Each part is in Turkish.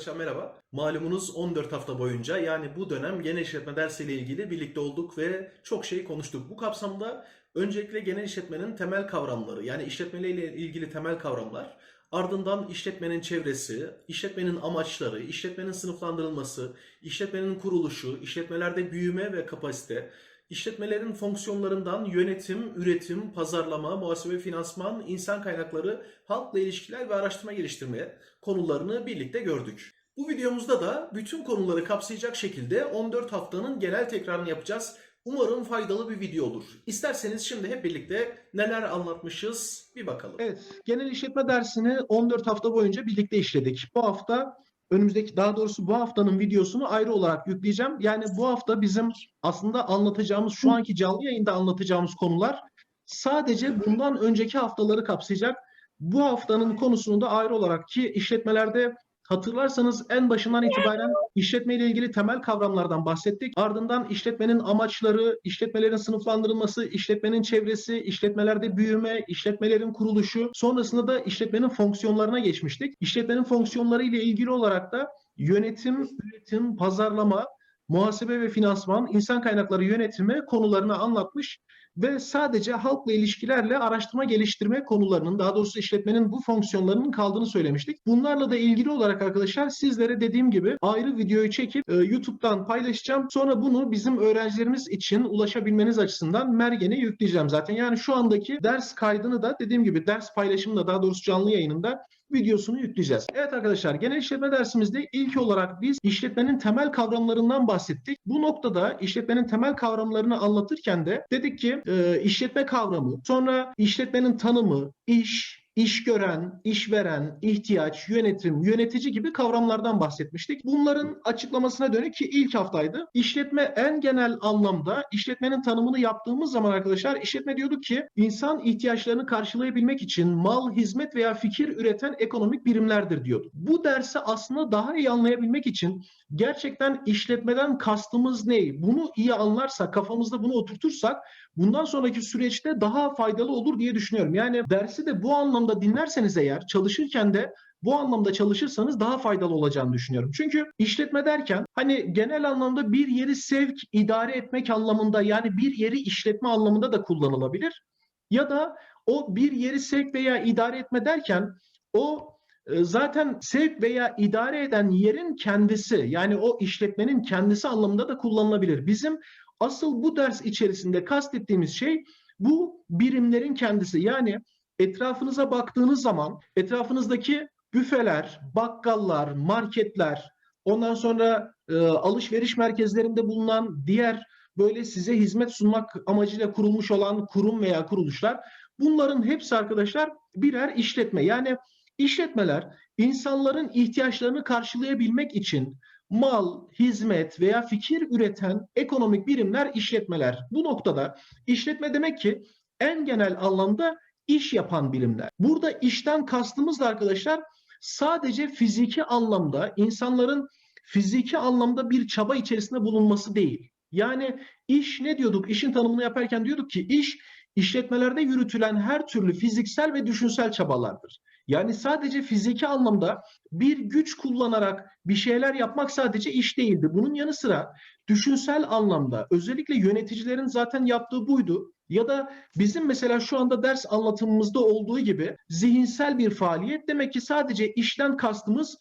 Arkadaşlar merhaba. Malumunuz 14 hafta boyunca yani bu dönem genel işletme dersiyle ilgili birlikte olduk ve çok şey konuştuk. Bu kapsamda öncelikle genel işletmenin temel kavramları yani işletmeyle ilgili temel kavramlar, ardından işletmenin çevresi, işletmenin amaçları, işletmenin sınıflandırılması, işletmenin kuruluşu, işletmelerde büyüme ve kapasite, İşletmelerin fonksiyonlarından yönetim, üretim, pazarlama, muhasebe, finansman, insan kaynakları, halkla ilişkiler ve araştırma geliştirme konularını birlikte gördük. Bu videomuzda da bütün konuları kapsayacak şekilde 14 haftanın genel tekrarını yapacağız. Umarım faydalı bir video olur. İsterseniz şimdi hep birlikte neler anlatmışız bir bakalım. Evet, genel işletme dersini 14 hafta boyunca birlikte işledik. Bu hafta önümüzdeki daha doğrusu bu haftanın videosunu ayrı olarak yükleyeceğim. Yani bu hafta bizim aslında anlatacağımız şu anki canlı yayında anlatacağımız konular sadece bundan önceki haftaları kapsayacak. Bu haftanın konusunu da ayrı olarak ki işletmelerde Hatırlarsanız en başından itibaren işletme ile ilgili temel kavramlardan bahsettik. Ardından işletmenin amaçları, işletmelerin sınıflandırılması, işletmenin çevresi, işletmelerde büyüme, işletmelerin kuruluşu, sonrasında da işletmenin fonksiyonlarına geçmiştik. İşletmenin fonksiyonları ile ilgili olarak da yönetim, üretim, pazarlama, muhasebe ve finansman, insan kaynakları yönetimi konularını anlatmış ve sadece halkla ilişkilerle araştırma geliştirme konularının daha doğrusu işletmenin bu fonksiyonlarının kaldığını söylemiştik. Bunlarla da ilgili olarak arkadaşlar sizlere dediğim gibi ayrı videoyu çekip e, YouTube'dan paylaşacağım. Sonra bunu bizim öğrencilerimiz için ulaşabilmeniz açısından Mergen'e yükleyeceğim zaten. Yani şu andaki ders kaydını da dediğim gibi ders paylaşımında daha doğrusu canlı yayınında videosunu yükleyeceğiz. Evet arkadaşlar genel işletme dersimizde ilk olarak biz işletmenin temel kavramlarından bahsettik. Bu noktada işletmenin temel kavramlarını anlatırken de dedik ki e, işletme kavramı, sonra işletmenin tanımı, iş, iş gören, işveren, ihtiyaç, yönetim, yönetici gibi kavramlardan bahsetmiştik. Bunların açıklamasına dönük ki ilk haftaydı. İşletme en genel anlamda işletmenin tanımını yaptığımız zaman arkadaşlar işletme diyorduk ki insan ihtiyaçlarını karşılayabilmek için mal, hizmet veya fikir üreten ekonomik birimlerdir diyorduk. Bu dersi aslında daha iyi anlayabilmek için gerçekten işletmeden kastımız ne? Bunu iyi anlarsak, kafamızda bunu oturtursak bundan sonraki süreçte daha faydalı olur diye düşünüyorum. Yani dersi de bu anlamda dinlerseniz eğer çalışırken de bu anlamda çalışırsanız daha faydalı olacağını düşünüyorum. Çünkü işletme derken hani genel anlamda bir yeri sevk, idare etmek anlamında yani bir yeri işletme anlamında da kullanılabilir. Ya da o bir yeri sevk veya idare etme derken o e, zaten sevk veya idare eden yerin kendisi yani o işletmenin kendisi anlamında da kullanılabilir. Bizim asıl bu ders içerisinde kastettiğimiz şey bu birimlerin kendisi. Yani etrafınıza baktığınız zaman etrafınızdaki büfeler, bakkallar, marketler, ondan sonra e, alışveriş merkezlerinde bulunan diğer böyle size hizmet sunmak amacıyla kurulmuş olan kurum veya kuruluşlar bunların hepsi arkadaşlar birer işletme. Yani işletmeler insanların ihtiyaçlarını karşılayabilmek için mal, hizmet veya fikir üreten ekonomik birimler işletmeler. Bu noktada işletme demek ki en genel anlamda iş yapan birimler. Burada işten kastımız da arkadaşlar sadece fiziki anlamda insanların fiziki anlamda bir çaba içerisinde bulunması değil. Yani iş ne diyorduk? İşin tanımını yaparken diyorduk ki iş işletmelerde yürütülen her türlü fiziksel ve düşünsel çabalardır. Yani sadece fiziki anlamda bir güç kullanarak bir şeyler yapmak sadece iş değildi. Bunun yanı sıra düşünsel anlamda özellikle yöneticilerin zaten yaptığı buydu. Ya da bizim mesela şu anda ders anlatımımızda olduğu gibi zihinsel bir faaliyet demek ki sadece işten kastımız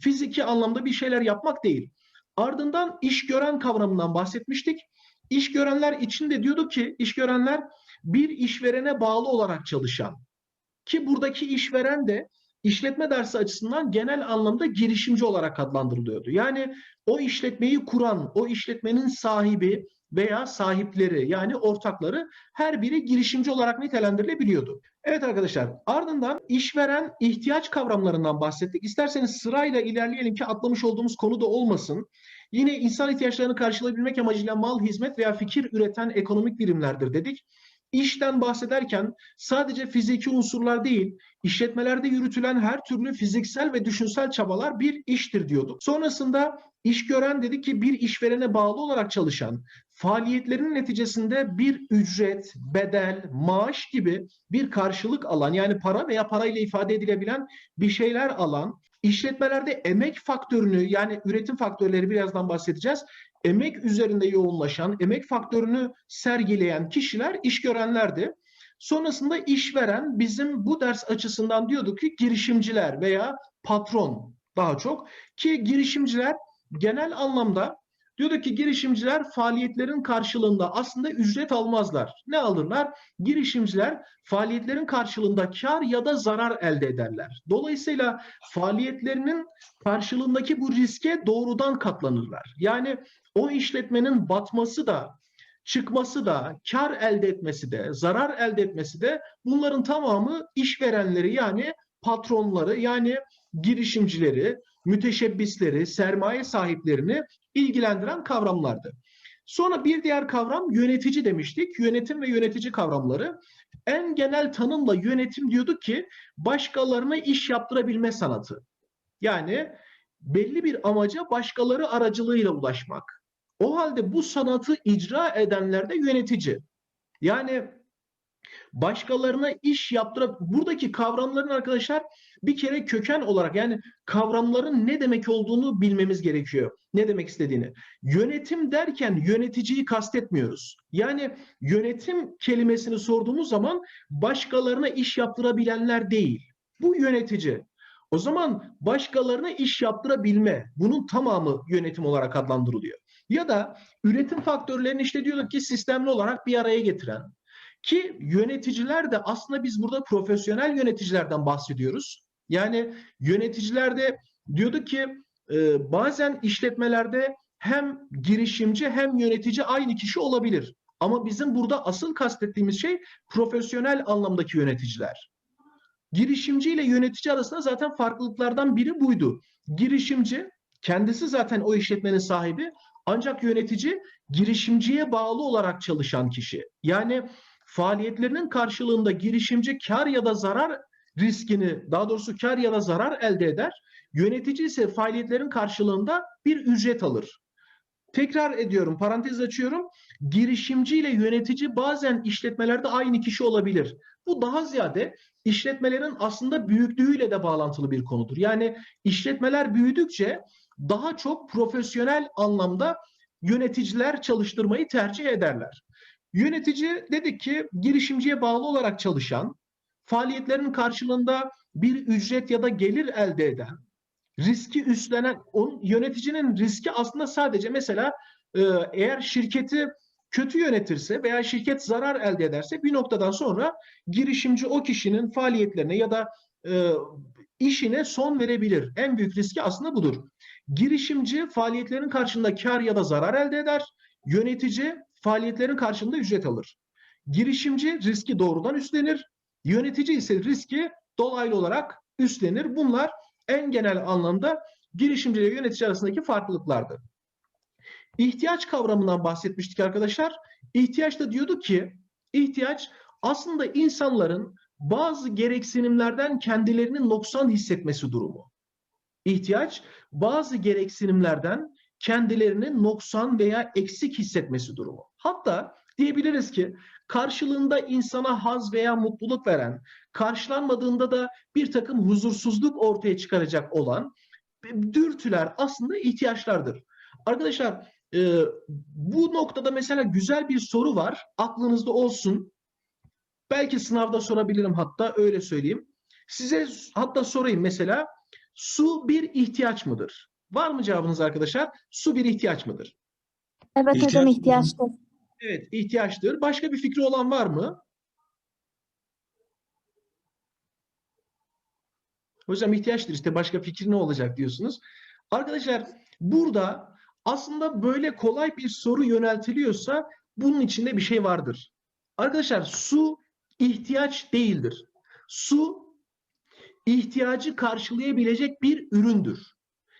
fiziki anlamda bir şeyler yapmak değil. Ardından iş gören kavramından bahsetmiştik. İş görenler için de diyorduk ki iş görenler bir işverene bağlı olarak çalışan ki buradaki işveren de işletme dersi açısından genel anlamda girişimci olarak adlandırılıyordu. Yani o işletmeyi kuran, o işletmenin sahibi veya sahipleri yani ortakları her biri girişimci olarak nitelendirilebiliyordu. Evet arkadaşlar ardından işveren ihtiyaç kavramlarından bahsettik. İsterseniz sırayla ilerleyelim ki atlamış olduğumuz konu da olmasın. Yine insan ihtiyaçlarını karşılayabilmek amacıyla mal, hizmet veya fikir üreten ekonomik birimlerdir dedik. İşten bahsederken sadece fiziki unsurlar değil, işletmelerde yürütülen her türlü fiziksel ve düşünsel çabalar bir iştir diyorduk. Sonrasında iş gören dedi ki bir işverene bağlı olarak çalışan, faaliyetlerinin neticesinde bir ücret, bedel, maaş gibi bir karşılık alan yani para veya parayla ifade edilebilen bir şeyler alan işletmelerde emek faktörünü yani üretim faktörleri birazdan bahsedeceğiz. Emek üzerinde yoğunlaşan, emek faktörünü sergileyen kişiler iş görenlerdi. Sonrasında işveren bizim bu ders açısından diyorduk ki girişimciler veya patron daha çok ki girişimciler genel anlamda diyorduk ki girişimciler faaliyetlerin karşılığında aslında ücret almazlar. Ne alırlar? Girişimciler faaliyetlerin karşılığında kar ya da zarar elde ederler. Dolayısıyla faaliyetlerinin karşılığındaki bu riske doğrudan katlanırlar. Yani o işletmenin batması da çıkması da, kar elde etmesi de, zarar elde etmesi de bunların tamamı işverenleri yani patronları yani girişimcileri, müteşebbisleri, sermaye sahiplerini ilgilendiren kavramlardı. Sonra bir diğer kavram yönetici demiştik. Yönetim ve yönetici kavramları. En genel tanımla yönetim diyorduk ki başkalarına iş yaptırabilme sanatı. Yani belli bir amaca başkaları aracılığıyla ulaşmak. O halde bu sanatı icra edenler de yönetici. Yani başkalarına iş yaptıra buradaki kavramların arkadaşlar bir kere köken olarak yani kavramların ne demek olduğunu bilmemiz gerekiyor. Ne demek istediğini. Yönetim derken yöneticiyi kastetmiyoruz. Yani yönetim kelimesini sorduğumuz zaman başkalarına iş yaptırabilenler değil. Bu yönetici. O zaman başkalarına iş yaptırabilme bunun tamamı yönetim olarak adlandırılıyor. Ya da üretim faktörlerini işte diyorduk ki sistemli olarak bir araya getiren ki yöneticiler de aslında biz burada profesyonel yöneticilerden bahsediyoruz. Yani yöneticilerde diyorduk ki e, bazen işletmelerde hem girişimci hem yönetici aynı kişi olabilir. Ama bizim burada asıl kastettiğimiz şey profesyonel anlamdaki yöneticiler. Girişimci ile yönetici arasında zaten farklılıklardan biri buydu. Girişimci kendisi zaten o işletmenin sahibi ancak yönetici girişimciye bağlı olarak çalışan kişi. Yani faaliyetlerinin karşılığında girişimci kar ya da zarar riskini daha doğrusu kar ya da zarar elde eder. Yönetici ise faaliyetlerin karşılığında bir ücret alır. Tekrar ediyorum, parantez açıyorum. Girişimci ile yönetici bazen işletmelerde aynı kişi olabilir. Bu daha ziyade işletmelerin aslında büyüklüğüyle de bağlantılı bir konudur. Yani işletmeler büyüdükçe daha çok profesyonel anlamda yöneticiler çalıştırmayı tercih ederler. Yönetici dedik ki girişimciye bağlı olarak çalışan, faaliyetlerin karşılığında bir ücret ya da gelir elde eden, riski üstlenen, onun, yöneticinin riski aslında sadece mesela e, eğer şirketi kötü yönetirse veya şirket zarar elde ederse bir noktadan sonra girişimci o kişinin faaliyetlerine ya da e, işine son verebilir. En büyük riski aslında budur. Girişimci faaliyetlerin karşılığında kar ya da zarar elde eder. Yönetici faaliyetlerin karşılığında ücret alır. Girişimci riski doğrudan üstlenir. Yönetici ise riski dolaylı olarak üstlenir. Bunlar en genel anlamda girişimci ile yönetici arasındaki farklılıklardır. İhtiyaç kavramından bahsetmiştik arkadaşlar. İhtiyaç da diyorduk ki ihtiyaç aslında insanların bazı gereksinimlerden kendilerini noksan hissetmesi durumu. İhtiyaç bazı gereksinimlerden kendilerini noksan veya eksik hissetmesi durumu. Hatta diyebiliriz ki karşılığında insana haz veya mutluluk veren, karşılanmadığında da bir takım huzursuzluk ortaya çıkaracak olan dürtüler aslında ihtiyaçlardır. Arkadaşlar e, bu noktada mesela güzel bir soru var. Aklınızda olsun. Belki sınavda sorabilirim hatta öyle söyleyeyim. Size hatta sorayım mesela su bir ihtiyaç mıdır? Var mı cevabınız arkadaşlar? Su bir ihtiyaç mıdır? Evet İhtiyaç hocam mı? ihtiyaçtır. Evet, ihtiyaçtır. Başka bir fikri olan var mı? Hocam ihtiyaçtır işte başka fikir ne olacak diyorsunuz. Arkadaşlar burada aslında böyle kolay bir soru yöneltiliyorsa bunun içinde bir şey vardır. Arkadaşlar su ihtiyaç değildir. Su ihtiyacı karşılayabilecek bir üründür.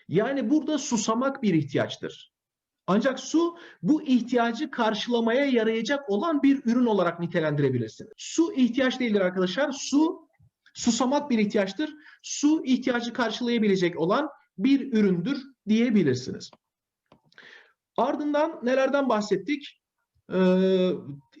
Yani burada susamak bir ihtiyaçtır. Ancak su bu ihtiyacı karşılamaya yarayacak olan bir ürün olarak nitelendirebilirsiniz. Su ihtiyaç değildir arkadaşlar. Su susamak bir ihtiyaçtır. Su ihtiyacı karşılayabilecek olan bir üründür diyebilirsiniz. Ardından nelerden bahsettik? Ee,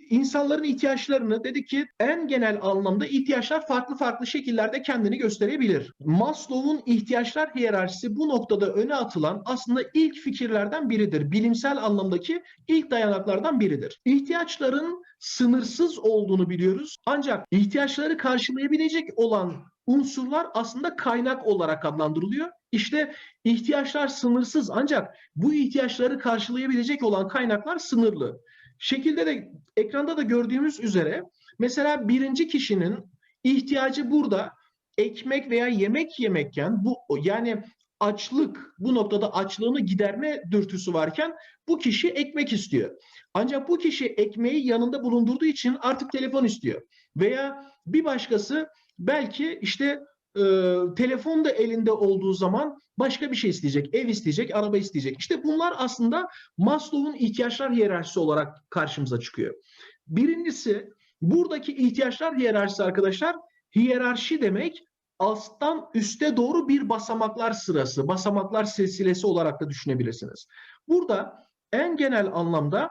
insanların ihtiyaçlarını dedik ki en genel anlamda ihtiyaçlar farklı farklı şekillerde kendini gösterebilir. Maslow'un ihtiyaçlar hiyerarşisi bu noktada öne atılan aslında ilk fikirlerden biridir. Bilimsel anlamdaki ilk dayanaklardan biridir. İhtiyaçların sınırsız olduğunu biliyoruz. Ancak ihtiyaçları karşılayabilecek olan unsurlar aslında kaynak olarak adlandırılıyor. İşte ihtiyaçlar sınırsız ancak bu ihtiyaçları karşılayabilecek olan kaynaklar sınırlı. Şekilde de ekranda da gördüğümüz üzere mesela birinci kişinin ihtiyacı burada ekmek veya yemek yemekken bu yani açlık bu noktada açlığını giderme dürtüsü varken bu kişi ekmek istiyor. Ancak bu kişi ekmeği yanında bulundurduğu için artık telefon istiyor. Veya bir başkası belki işte e, telefon da elinde olduğu zaman başka bir şey isteyecek. Ev isteyecek, araba isteyecek. İşte bunlar aslında Maslow'un ihtiyaçlar hiyerarşisi olarak karşımıza çıkıyor. Birincisi buradaki ihtiyaçlar hiyerarşisi arkadaşlar hiyerarşi demek alttan üste doğru bir basamaklar sırası, basamaklar silsilesi olarak da düşünebilirsiniz. Burada en genel anlamda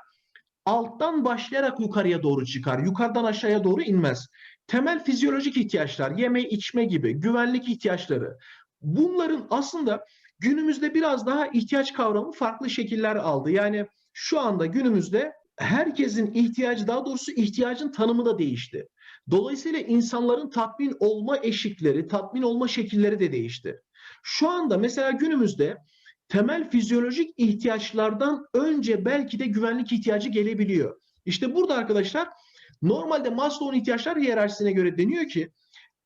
alttan başlayarak yukarıya doğru çıkar. Yukarıdan aşağıya doğru inmez. Temel fizyolojik ihtiyaçlar, yeme içme gibi, güvenlik ihtiyaçları. Bunların aslında günümüzde biraz daha ihtiyaç kavramı farklı şekiller aldı. Yani şu anda günümüzde herkesin ihtiyacı, daha doğrusu ihtiyacın tanımı da değişti. Dolayısıyla insanların tatmin olma eşikleri, tatmin olma şekilleri de değişti. Şu anda mesela günümüzde temel fizyolojik ihtiyaçlardan önce belki de güvenlik ihtiyacı gelebiliyor. İşte burada arkadaşlar normalde Maslow'un ihtiyaçlar hiyerarşisine göre deniyor ki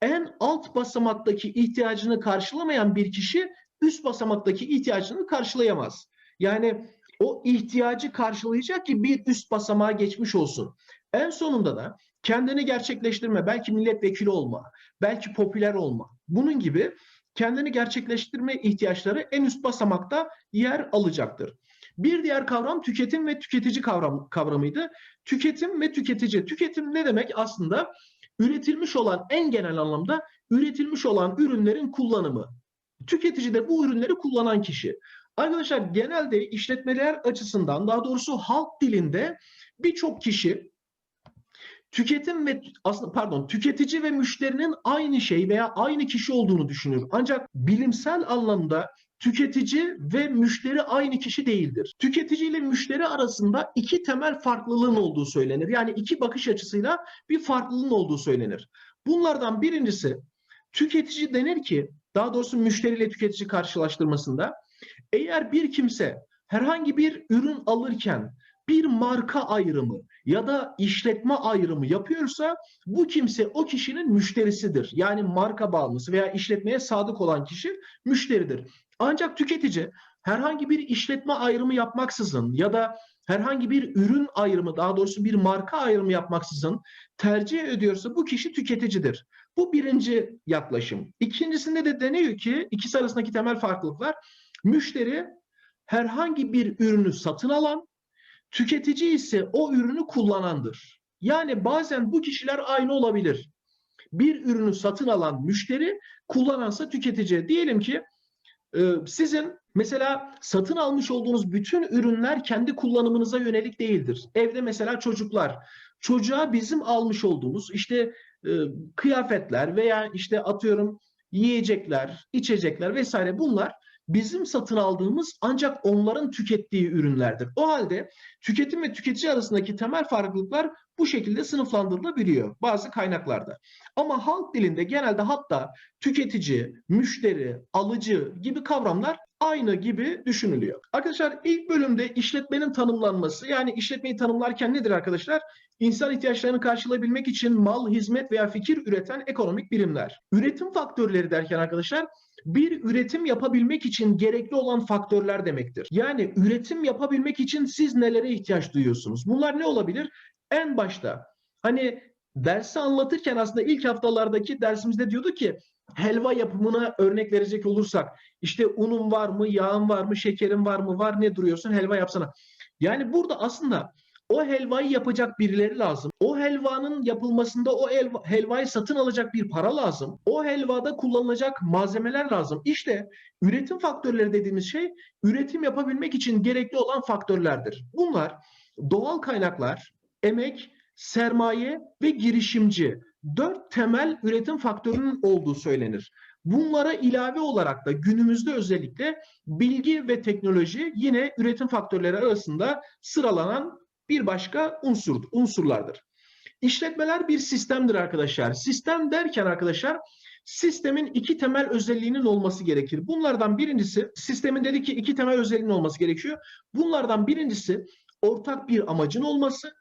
en alt basamaktaki ihtiyacını karşılamayan bir kişi üst basamaktaki ihtiyacını karşılayamaz. Yani o ihtiyacı karşılayacak ki bir üst basamağa geçmiş olsun. En sonunda da kendini gerçekleştirme, belki milletvekili olma, belki popüler olma. Bunun gibi kendini gerçekleştirme ihtiyaçları en üst basamakta yer alacaktır. Bir diğer kavram tüketim ve tüketici kavram, kavramıydı. Tüketim ve tüketici. Tüketim ne demek? Aslında üretilmiş olan en genel anlamda üretilmiş olan ürünlerin kullanımı. Tüketici de bu ürünleri kullanan kişi. Arkadaşlar genelde işletmeler açısından daha doğrusu halk dilinde birçok kişi tüketim ve aslında pardon tüketici ve müşterinin aynı şey veya aynı kişi olduğunu düşünür. Ancak bilimsel anlamda tüketici ve müşteri aynı kişi değildir. Tüketici ile müşteri arasında iki temel farklılığın olduğu söylenir. Yani iki bakış açısıyla bir farklılığın olduğu söylenir. Bunlardan birincisi tüketici denir ki daha doğrusu müşteri ile tüketici karşılaştırmasında eğer bir kimse herhangi bir ürün alırken bir marka ayrımı ya da işletme ayrımı yapıyorsa bu kimse o kişinin müşterisidir. Yani marka bağımlısı veya işletmeye sadık olan kişi müşteridir. Ancak tüketici herhangi bir işletme ayrımı yapmaksızın ya da herhangi bir ürün ayrımı daha doğrusu bir marka ayrımı yapmaksızın tercih ediyorsa bu kişi tüketicidir. Bu birinci yaklaşım. İkincisinde de deniyor ki ikisi arasındaki temel farklılıklar müşteri herhangi bir ürünü satın alan Tüketici ise o ürünü kullanandır. Yani bazen bu kişiler aynı olabilir. Bir ürünü satın alan müşteri, kullanansa tüketici. Diyelim ki sizin mesela satın almış olduğunuz bütün ürünler kendi kullanımınıza yönelik değildir. Evde mesela çocuklar, çocuğa bizim almış olduğumuz işte e, kıyafetler veya işte atıyorum yiyecekler, içecekler vesaire bunlar bizim satın aldığımız ancak onların tükettiği ürünlerdir. O halde tüketim ve tüketici arasındaki temel farklılıklar bu şekilde sınıflandırılabiliyor bazı kaynaklarda. Ama halk dilinde genelde hatta tüketici, müşteri, alıcı gibi kavramlar aynı gibi düşünülüyor. Arkadaşlar ilk bölümde işletmenin tanımlanması yani işletmeyi tanımlarken nedir arkadaşlar? İnsan ihtiyaçlarını karşılayabilmek için mal, hizmet veya fikir üreten ekonomik birimler. Üretim faktörleri derken arkadaşlar bir üretim yapabilmek için gerekli olan faktörler demektir. Yani üretim yapabilmek için siz nelere ihtiyaç duyuyorsunuz? Bunlar ne olabilir? En başta hani dersi anlatırken aslında ilk haftalardaki dersimizde diyordu ki helva yapımına örnek verecek olursak işte unun var mı, yağın var mı, şekerin var mı, var ne duruyorsun helva yapsana. Yani burada aslında o helvayı yapacak birileri lazım. O helvanın yapılmasında o helva, helvayı satın alacak bir para lazım. O helvada kullanılacak malzemeler lazım. İşte üretim faktörleri dediğimiz şey üretim yapabilmek için gerekli olan faktörlerdir. Bunlar doğal kaynaklar, emek, sermaye ve girişimci. Dört temel üretim faktörünün olduğu söylenir. Bunlara ilave olarak da günümüzde özellikle bilgi ve teknoloji yine üretim faktörleri arasında sıralanan bir başka unsur, unsurlardır. İşletmeler bir sistemdir arkadaşlar. Sistem derken arkadaşlar sistemin iki temel özelliğinin olması gerekir. Bunlardan birincisi sistemin dedi ki iki temel özelliğinin olması gerekiyor. Bunlardan birincisi ortak bir amacın olması.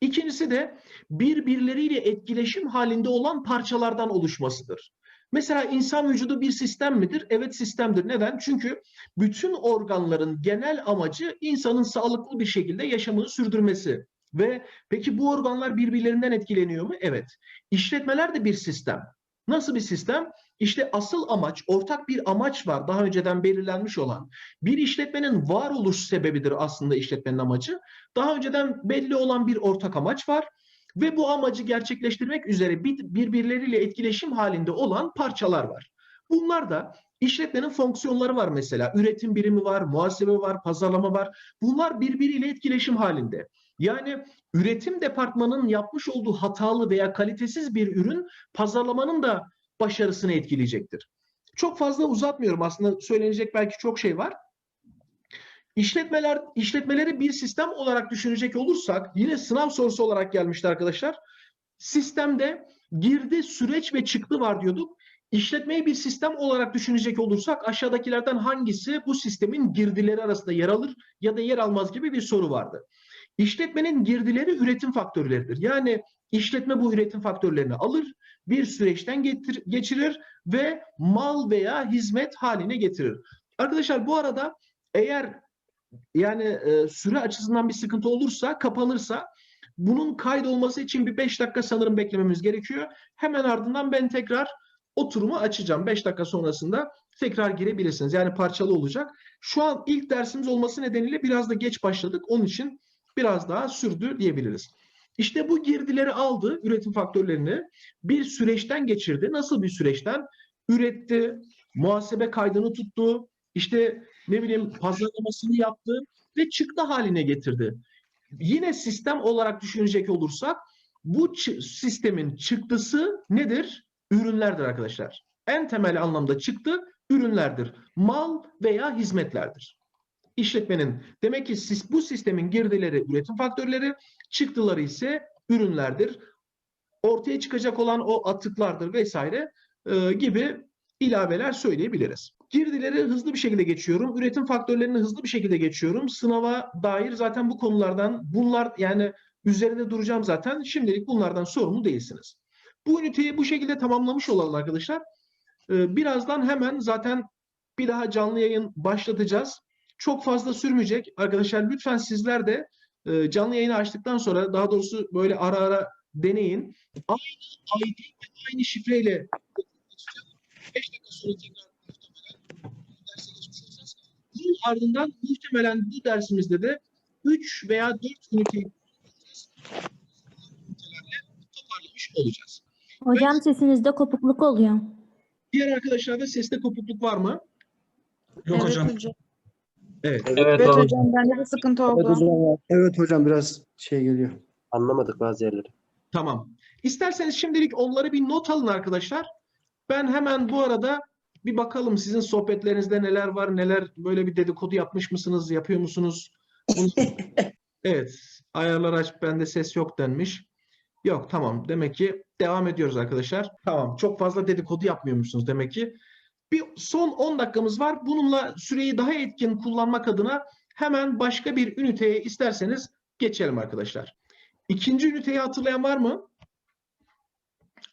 İkincisi de birbirleriyle etkileşim halinde olan parçalardan oluşmasıdır. Mesela insan vücudu bir sistem midir? Evet sistemdir. Neden? Çünkü bütün organların genel amacı insanın sağlıklı bir şekilde yaşamını sürdürmesi. Ve peki bu organlar birbirlerinden etkileniyor mu? Evet. İşletmeler de bir sistem. Nasıl bir sistem? İşte asıl amaç, ortak bir amaç var daha önceden belirlenmiş olan. Bir işletmenin varoluş sebebidir aslında işletmenin amacı. Daha önceden belli olan bir ortak amaç var ve bu amacı gerçekleştirmek üzere bir- birbirleriyle etkileşim halinde olan parçalar var. Bunlar da işletmenin fonksiyonları var mesela. Üretim birimi var, muhasebe var, pazarlama var. Bunlar birbiriyle etkileşim halinde. Yani üretim departmanının yapmış olduğu hatalı veya kalitesiz bir ürün pazarlamanın da başarısını etkileyecektir. Çok fazla uzatmıyorum aslında söylenecek belki çok şey var. İşletmeler işletmeleri bir sistem olarak düşünecek olursak yine sınav sorusu olarak gelmişti arkadaşlar. Sistemde girdi, süreç ve çıktı var diyorduk. İşletmeyi bir sistem olarak düşünecek olursak aşağıdakilerden hangisi bu sistemin girdileri arasında yer alır ya da yer almaz gibi bir soru vardı. İşletmenin girdileri üretim faktörleridir. Yani işletme bu üretim faktörlerini alır, bir süreçten getir- geçirir ve mal veya hizmet haline getirir. Arkadaşlar bu arada eğer yani e, süre açısından bir sıkıntı olursa, kapanırsa bunun kaydolması için bir 5 dakika sanırım beklememiz gerekiyor. Hemen ardından ben tekrar oturumu açacağım. 5 dakika sonrasında tekrar girebilirsiniz. Yani parçalı olacak. Şu an ilk dersimiz olması nedeniyle biraz da geç başladık. Onun için biraz daha sürdü diyebiliriz. İşte bu girdileri aldı, üretim faktörlerini bir süreçten geçirdi. Nasıl bir süreçten? Üretti, muhasebe kaydını tuttu, işte ne bileyim pazarlamasını yaptı ve çıktı haline getirdi. Yine sistem olarak düşünecek olursak bu sistemin çıktısı nedir? Ürünlerdir arkadaşlar. En temel anlamda çıktı ürünlerdir. Mal veya hizmetlerdir. İşletmenin demek ki sis- bu sistemin girdileri üretim faktörleri, çıktıları ise ürünlerdir. Ortaya çıkacak olan o atıklardır vesaire e, gibi ilaveler söyleyebiliriz. Girdileri hızlı bir şekilde geçiyorum. Üretim faktörlerini hızlı bir şekilde geçiyorum. Sınava dair zaten bu konulardan bunlar yani üzerinde duracağım zaten. Şimdilik bunlardan sorumlu değilsiniz. Bu üniteyi bu şekilde tamamlamış olalım arkadaşlar. Ee, birazdan hemen zaten bir daha canlı yayın başlatacağız. Çok fazla sürmeyecek. Arkadaşlar lütfen sizler de e, canlı yayını açtıktan sonra daha doğrusu böyle ara ara deneyin. Aynı ID ve aynı şifreyle 5 dakika sonra tekrar muhtemelen derse geçmiş olacağız. Bunun ardından muhtemelen bu dersimizde de 3 veya 4 üniteyi kullanacağız. Ünitelerle toparlamış olacağız. Hocam sesinizde kopukluk oluyor. Diğer arkadaşlarda seste kopukluk var mı? Yok hocam. Evet. Evet, Evet hocam. hocam bende de sıkıntı Evet oldu. hocam. Evet hocam biraz şey geliyor. Anlamadık bazı yerleri. Tamam. İsterseniz şimdilik onları bir not alın arkadaşlar. Ben hemen bu arada bir bakalım sizin sohbetlerinizde neler var, neler böyle bir dedikodu yapmış mısınız, yapıyor musunuz? Bunu- Evet, ayarlar aç, bende ses yok denmiş. Yok, tamam. Demek ki devam ediyoruz arkadaşlar. Tamam, çok fazla dedikodu yapmıyormuşsunuz demek ki. Bir son 10 dakikamız var. Bununla süreyi daha etkin kullanmak adına hemen başka bir üniteye isterseniz geçelim arkadaşlar. İkinci üniteyi hatırlayan var mı?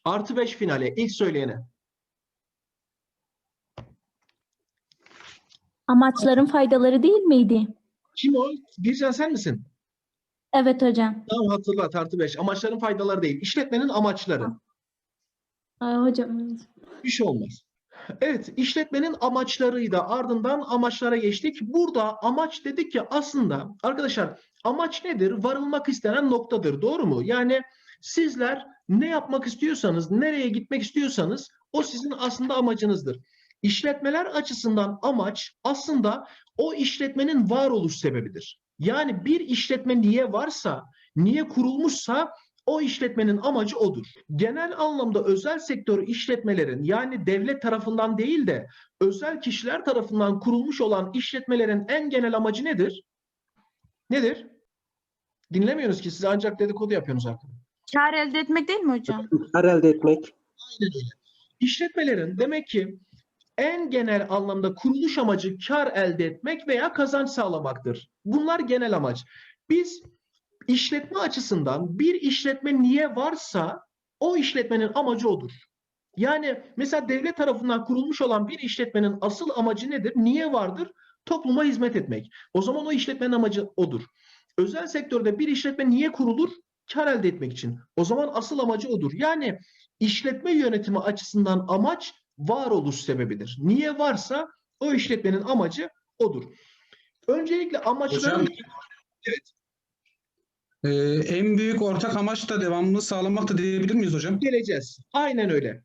Artı 5 finale. ilk söyleyene. Amaçların faydaları değil miydi? Kim o? Bircan sen misin? Evet hocam. Tamam hatırlat artı 5. Amaçların faydaları değil. İşletmenin amaçları. Ay, hocam. Bir şey olmaz. Evet, işletmenin amaçlarıydı. Ardından amaçlara geçtik. Burada amaç dedik ki aslında arkadaşlar amaç nedir? Varılmak istenen noktadır. Doğru mu? Yani sizler ne yapmak istiyorsanız, nereye gitmek istiyorsanız o sizin aslında amacınızdır. İşletmeler açısından amaç aslında o işletmenin varoluş sebebidir. Yani bir işletme niye varsa, niye kurulmuşsa o işletmenin amacı odur. Genel anlamda özel sektör işletmelerin yani devlet tarafından değil de özel kişiler tarafından kurulmuş olan işletmelerin en genel amacı nedir? Nedir? Dinlemiyorsunuz ki siz ancak dedikodu yapıyorsunuz arkada. Kar elde etmek değil mi hocam? Kar elde etmek. Aynen öyle. İşletmelerin demek ki en genel anlamda kuruluş amacı kar elde etmek veya kazanç sağlamaktır. Bunlar genel amaç. Biz işletme açısından bir işletme niye varsa o işletmenin amacı odur. Yani mesela devlet tarafından kurulmuş olan bir işletmenin asıl amacı nedir? Niye vardır? Topluma hizmet etmek. O zaman o işletmenin amacı odur. Özel sektörde bir işletme niye kurulur? Kar elde etmek için. O zaman asıl amacı odur. Yani işletme yönetimi açısından amaç varoluş sebebidir. Niye varsa o işletmenin amacı odur. Öncelikle amaçların Hocam, Ee, en büyük ortak amaç da devamlılığı sağlamak da diyebilir miyiz hocam? geleceğiz. Aynen öyle.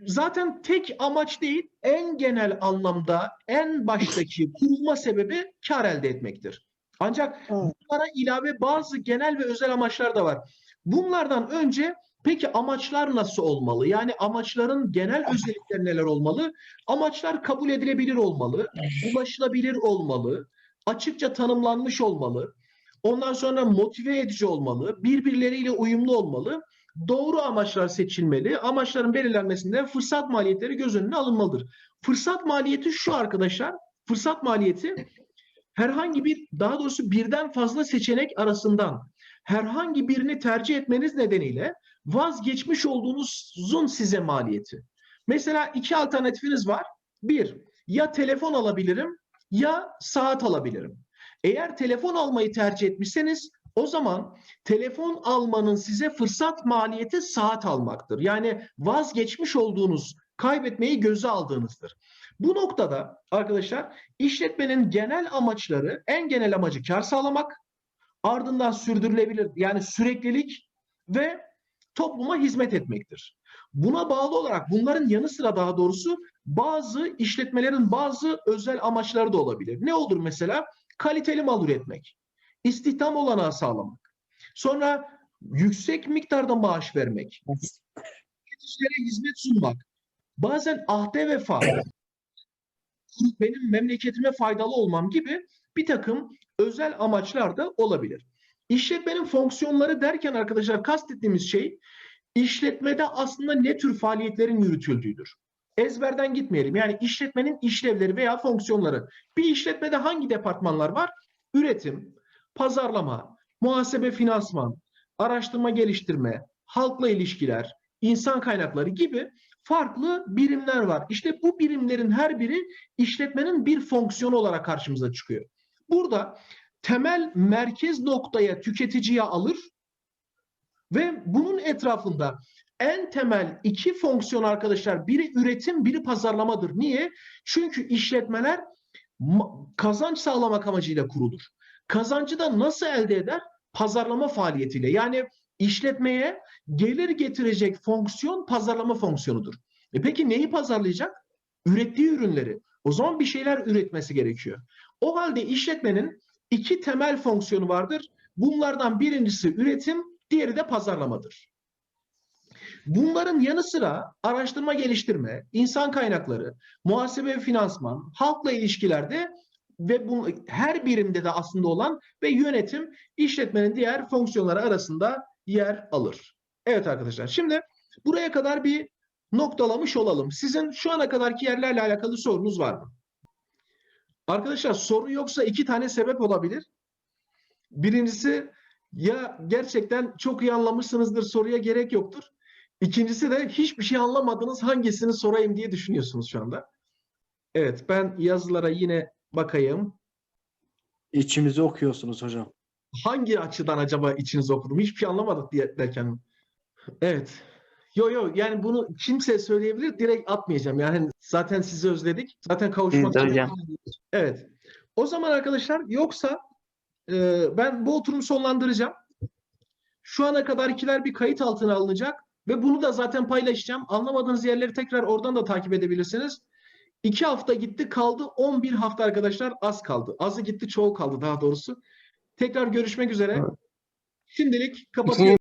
Zaten tek amaç değil, en genel anlamda en baştaki kurulma sebebi kar elde etmektir. Ancak bunlara ilave bazı genel ve özel amaçlar da var. Bunlardan önce peki amaçlar nasıl olmalı? Yani amaçların genel özellikleri neler olmalı? Amaçlar kabul edilebilir olmalı, ulaşılabilir olmalı, açıkça tanımlanmış olmalı. Ondan sonra motive edici olmalı, birbirleriyle uyumlu olmalı. Doğru amaçlar seçilmeli. Amaçların belirlenmesinde fırsat maliyetleri göz önüne alınmalıdır. Fırsat maliyeti şu arkadaşlar. Fırsat maliyeti herhangi bir daha doğrusu birden fazla seçenek arasından herhangi birini tercih etmeniz nedeniyle vazgeçmiş olduğunuzun size maliyeti. Mesela iki alternatifiniz var. Bir, ya telefon alabilirim ya saat alabilirim. Eğer telefon almayı tercih etmişseniz o zaman telefon almanın size fırsat maliyeti saat almaktır. Yani vazgeçmiş olduğunuz, kaybetmeyi göze aldığınızdır. Bu noktada arkadaşlar işletmenin genel amaçları, en genel amacı kar sağlamak, ardından sürdürülebilir yani süreklilik ve topluma hizmet etmektir. Buna bağlı olarak bunların yanı sıra daha doğrusu bazı işletmelerin bazı özel amaçları da olabilir. Ne olur mesela? Kaliteli mal üretmek, istihdam olanağı sağlamak, sonra yüksek miktarda maaş vermek, tüketicilere hizmet sunmak, bazen ahde vefa, benim memleketime faydalı olmam gibi bir takım özel amaçlar da olabilir. İşletmenin fonksiyonları derken arkadaşlar kastettiğimiz şey işletmede aslında ne tür faaliyetlerin yürütüldüğüdür. Ezberden gitmeyelim. Yani işletmenin işlevleri veya fonksiyonları. Bir işletmede hangi departmanlar var? Üretim, pazarlama, muhasebe finansman, araştırma geliştirme, halkla ilişkiler, insan kaynakları gibi farklı birimler var. İşte bu birimlerin her biri işletmenin bir fonksiyonu olarak karşımıza çıkıyor. Burada temel merkez noktaya tüketiciye alır ve bunun etrafında en temel iki fonksiyon arkadaşlar biri üretim biri pazarlamadır. Niye? Çünkü işletmeler kazanç sağlamak amacıyla kurulur. Kazancı da nasıl elde eder? Pazarlama faaliyetiyle. Yani işletmeye gelir getirecek fonksiyon pazarlama fonksiyonudur. E peki neyi pazarlayacak? Ürettiği ürünleri. O zaman bir şeyler üretmesi gerekiyor. O halde işletmenin iki temel fonksiyonu vardır. Bunlardan birincisi üretim, diğeri de pazarlamadır. Bunların yanı sıra araştırma geliştirme, insan kaynakları, muhasebe ve finansman, halkla ilişkilerde ve bu her birimde de aslında olan ve yönetim işletmenin diğer fonksiyonları arasında yer alır. Evet arkadaşlar şimdi buraya kadar bir noktalamış olalım. Sizin şu ana kadarki yerlerle alakalı sorunuz var mı? Arkadaşlar sorun yoksa iki tane sebep olabilir. Birincisi ya gerçekten çok iyi anlamışsınızdır soruya gerek yoktur. İkincisi de hiçbir şey anlamadınız hangisini sorayım diye düşünüyorsunuz şu anda. Evet ben yazılara yine bakayım. İçimizi okuyorsunuz hocam. Hangi açıdan acaba içiniz okudum? Hiçbir şey anlamadık diye derken. Evet. Yo yo yani bunu kimse söyleyebilir direkt atmayacağım. Yani zaten sizi özledik. Zaten kavuşmak hocam. önemlidir. Evet. O zaman arkadaşlar yoksa e, ben bu oturumu sonlandıracağım. Şu ana kadarkiler bir kayıt altına alınacak ve bunu da zaten paylaşacağım. Anlamadığınız yerleri tekrar oradan da takip edebilirsiniz. İki hafta gitti kaldı 11 hafta arkadaşlar az kaldı. Azı gitti çoğu kaldı daha doğrusu. Tekrar görüşmek üzere. Şimdilik kapatıyorum.